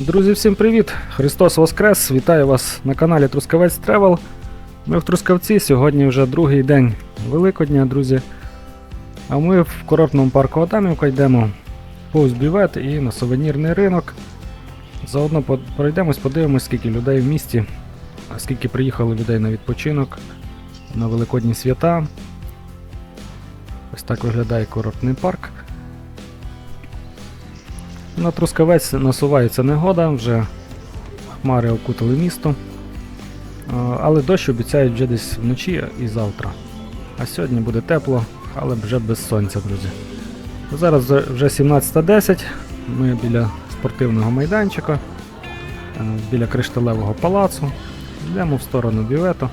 Друзі, всім привіт! Христос Воскрес! Вітаю вас на каналі Трускавець Тревел. Ми в Трускавці, сьогодні вже другий день Великодня, друзі. А ми в курортному парку Адамівка йдемо повз бювет і на сувенірний ринок. Заодно пройдемось, подивимось, скільки людей в місті, а скільки приїхало людей на відпочинок, на Великодні свята. Ось так виглядає курортний парк. На Трускавець насувається негода, вже хмари окутали місто. Але дощ обіцяють вже десь вночі і завтра. А сьогодні буде тепло, але вже без сонця, друзі. Зараз вже- вже 17.10. Ми біля спортивного майданчика, е, біля кришталевого палацу. Йдемо в сторону бювету.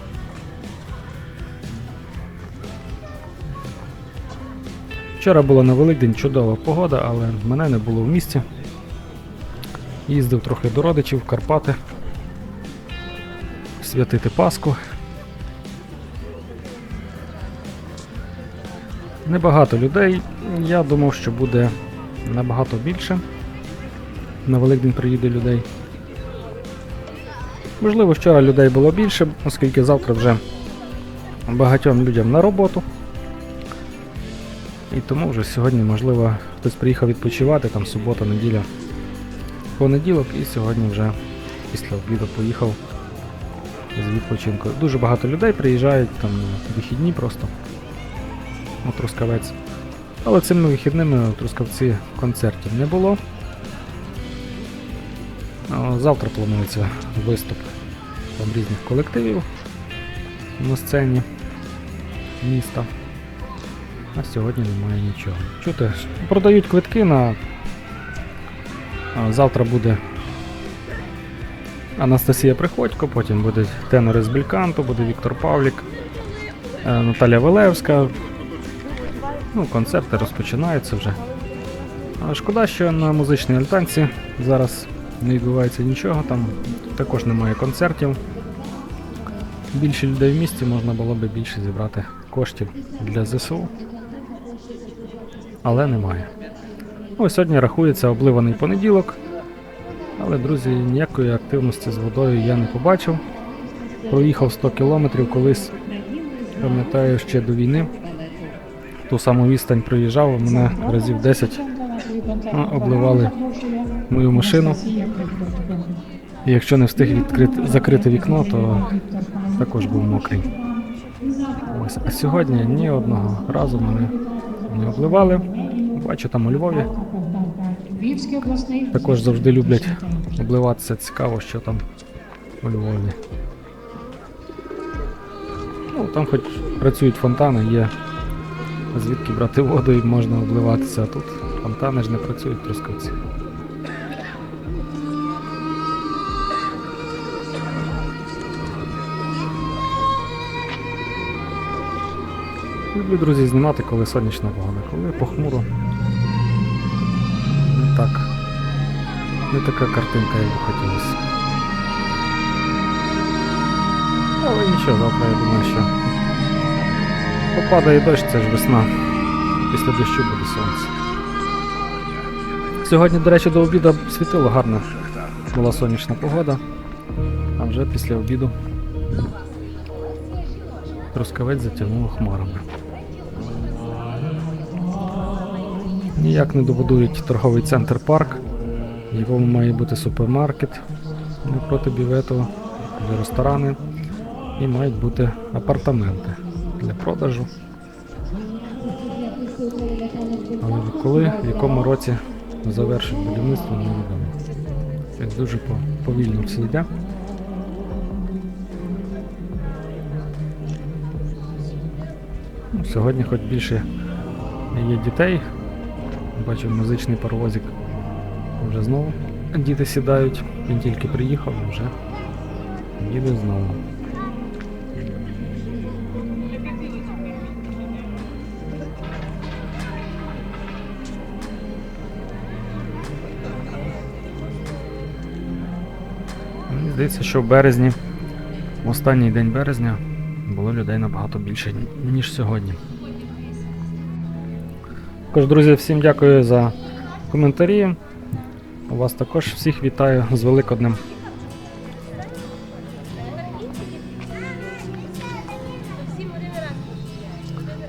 Вчора була на Великдень чудова погода, але мене не було в місті. Їздив трохи до родичів в Карпати. Святити Пасху. Небагато людей. Я думав, що буде набагато більше. На Великдень приїде людей. Можливо, вчора людей було більше, оскільки завтра вже багатьом людям на роботу. І тому вже сьогодні, можливо, хтось приїхав відпочивати, там субота, неділя, понеділок, і сьогодні вже після обіду поїхав з відпочинку. Дуже багато людей приїжджають там вихідні просто у Трускавець. Але цими вихідними у Трускавці концертів не було. Завтра планується виступ там різних колективів на сцені міста. А сьогодні немає нічого. Чути, продають квитки на. Завтра буде Анастасія Приходько, потім будуть тенори з Бельканту, буде Віктор Павлік, е, Наталя Валевська. Ну, концерти розпочинаються вже. Шкода, що на музичній альтанці зараз не відбувається нічого, там також немає концертів. Більше людей в місті можна було би більше зібрати коштів для ЗСУ. Але немає. Ну, сьогодні рахується обливаний понеділок. Але, друзі, ніякої активності з водою я не побачив. Проїхав 100 кілометрів колись, пам'ятаю, ще до війни. Ту саму відстань проїжджав, мене разів 10 ну, обливали мою машину. І якщо не встиг відкрити, закрити вікно, то також був мокрий. Ось. А сьогодні ні одного разу мене не обливали. Бачу там у Львові. Також завжди люблять обливатися. Цікаво, що там у Львові. Ну, там хоч працюють фонтани, є звідки брати воду і можна обливатися, а тут фонтани ж не працюють Трускавці. Люблю, друзі, знімати, коли сонячна погода, коли похмуро. Не так. Не така картинка, як би хотілося. Але нічого, завтра я думаю, що попадає дощ, це ж весна. Після дощу буде сонце. Сьогодні, до речі, до обіду світило гарно. Була сонячна погода, а вже після обіду Трускавець затягнуло хмарами. Ніяк не добудують торговий центр парк, в якому має бути супермаркет напроти бівету, ресторани і мають бути апартаменти для продажу. Але коли, в якому році завершить будівництво, невідомо. Як дуже повільно все йде. Ну, Сьогодні хоч більше є дітей. Бачу музичний паровозик вже знову. Діти сідають, він тільки приїхав, вже їде знову. Здається, що в березні, в останній день березня, було людей набагато більше, ніж сьогодні. Також, друзі, всім дякую за коментарі. Вас також всіх вітаю з Великоднем.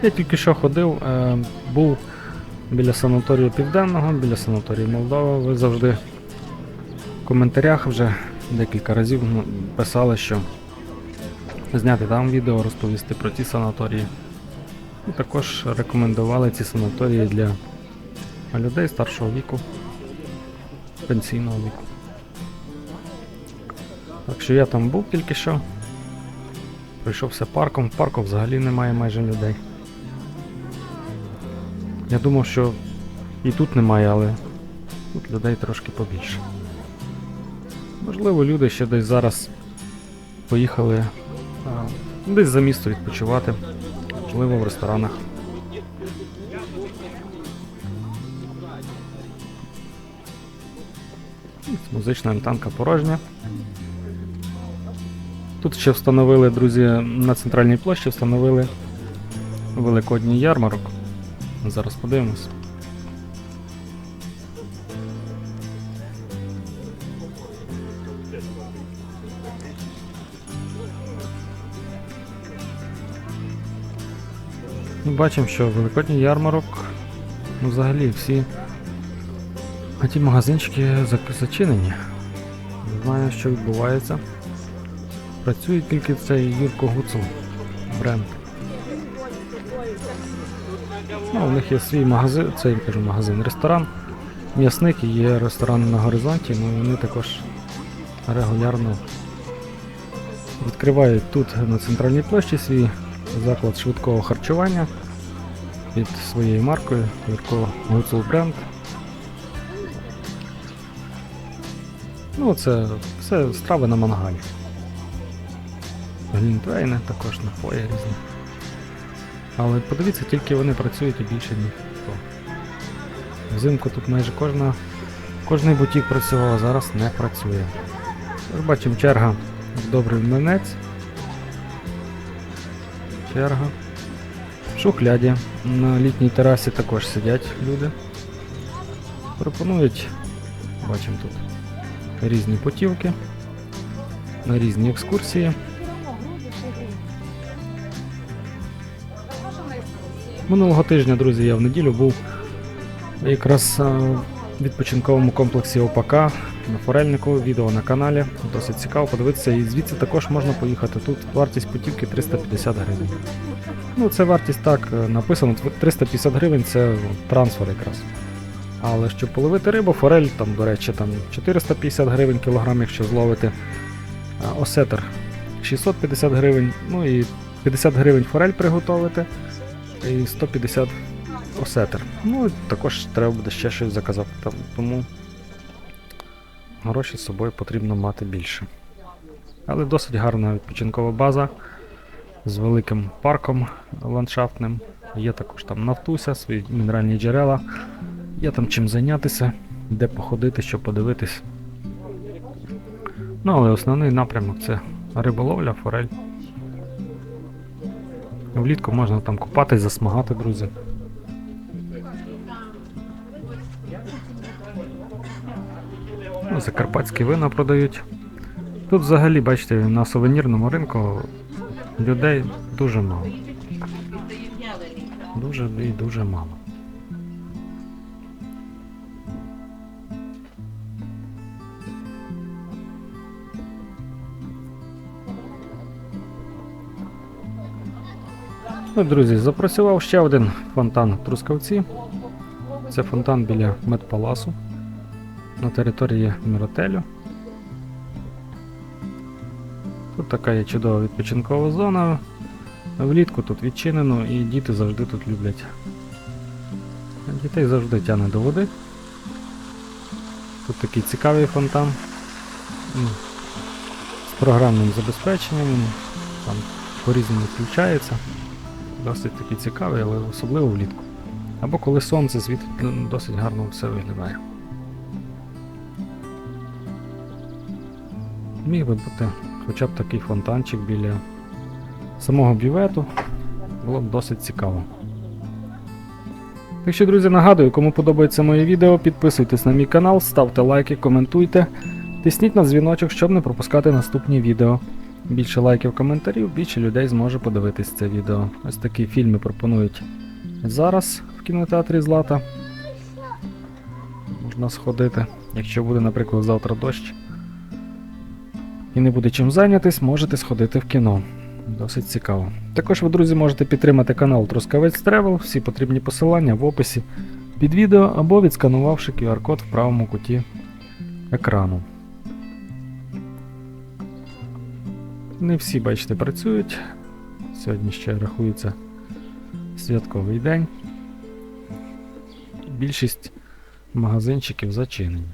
Я тільки що ходив, е, був біля санаторію Південного, біля санаторію Молдова. Ви завжди в коментарях вже декілька разів писали, що зняти там відео, розповісти про ці санаторії. Також рекомендували ці санаторії для людей старшого віку, пенсійного віку. Так що я там був тільки що. Пройшовся парком, парку взагалі немає майже людей. Я думав, що і тут немає, але тут людей трошки побільше. Можливо, люди ще десь зараз поїхали а, десь за місто відпочивати, можливо, в ресторанах. Музична альтанка порожня. Тут ще встановили, друзі, на центральній площі встановили великодній ярмарок. Зараз подивимось. Ми бачимо, що великодній ярмарок, ну взагалі всі ті магазинчики зачинені. Не знаю, що відбувається. Працює тільки цей Юрко Гуцул бренд. Ну, у них є свій магазин, це я кажу магазин, ресторан, м'ясник і є ресторан на горизонті, ну вони також регулярно відкривають тут на центральній площі свій заклад швидкого харчування під своєю маркою Юрко Гуцул бренд. Ну, це все страви на мангалі. Глінтвейни також напої різні. Але подивіться, тільки вони працюють і більше ніхто. Взимку тут майже кожна, кожний бутік працював, а зараз не працює. Тож бачимо черга в добрий млинець. Черга. Шухляді. На літній терасі також сидять люди. Пропонують, бачимо тут різні путівки, на різні екскурсії. Минулого тижня, друзі, я в неділю був якраз е, в відпочинковому комплексі ОПК на Форельнику, відео на каналі. Досить цікаво подивитися. І звідси також можна поїхати. Тут вартість путівки 350 гривень. Ну, це вартість так е, написано. 350 гривень це трансфер якраз. Але щоб половити рибу, форель, там, до речі, там 450 гривень кілограм, якщо зловити. А Осетр 650 гривень, ну і 50 гривень форель приготувати, і 150 осетр. Ну, також треба буде ще щось заказати, там, тому гроші з собою потрібно мати більше. Але досить гарна відпочинкова база з великим парком ландшафтним. Є також там Нафтуся, свої мінеральні джерела. Є там чим зайнятися, де походити, що подивитись. Ну, але основний напрямок це риболовля, форель. Влітку можна там купатись, засмагати, друзі. Закарпатські вина продають. Тут взагалі, бачите, на сувенірному ринку людей дуже мало. Дуже і дуже мало. Ну, друзі, запрацював ще один фонтан в Трускавці. Це фонтан біля медпаласу на території Міротелю. Тут така є чудова відпочинкова зона. Влітку тут відчинено і діти завжди тут люблять. Дітей завжди тягне до води. Тут такий цікавий фонтан. З програмним забезпеченням. Там по-різному включається. Досить такий цікавий, але особливо влітку. Або коли сонце світить, досить гарно все виглядає. Міг би бути хоча б такий фонтанчик біля самого бювету. Було б досить цікаво. Так що, друзі, нагадую, кому подобається моє відео, підписуйтесь на мій канал, ставте лайки, коментуйте, тисніть на дзвіночок, щоб не пропускати наступні відео. Більше лайків, коментарів, більше людей зможе подивитись це відео. Ось такі фільми пропонують зараз в кінотеатрі Злата. Можна сходити. Якщо буде, наприклад, завтра дощ і не буде чим зайнятись, можете сходити в кіно. Досить цікаво. Також ви, друзі, можете підтримати канал Трускавець Тревел, всі потрібні посилання в описі під відео або відсканувавши QR-код в правому куті екрану. Не всі, бачите, працюють. Сьогодні ще рахується святковий день. Більшість магазинчиків зачинені.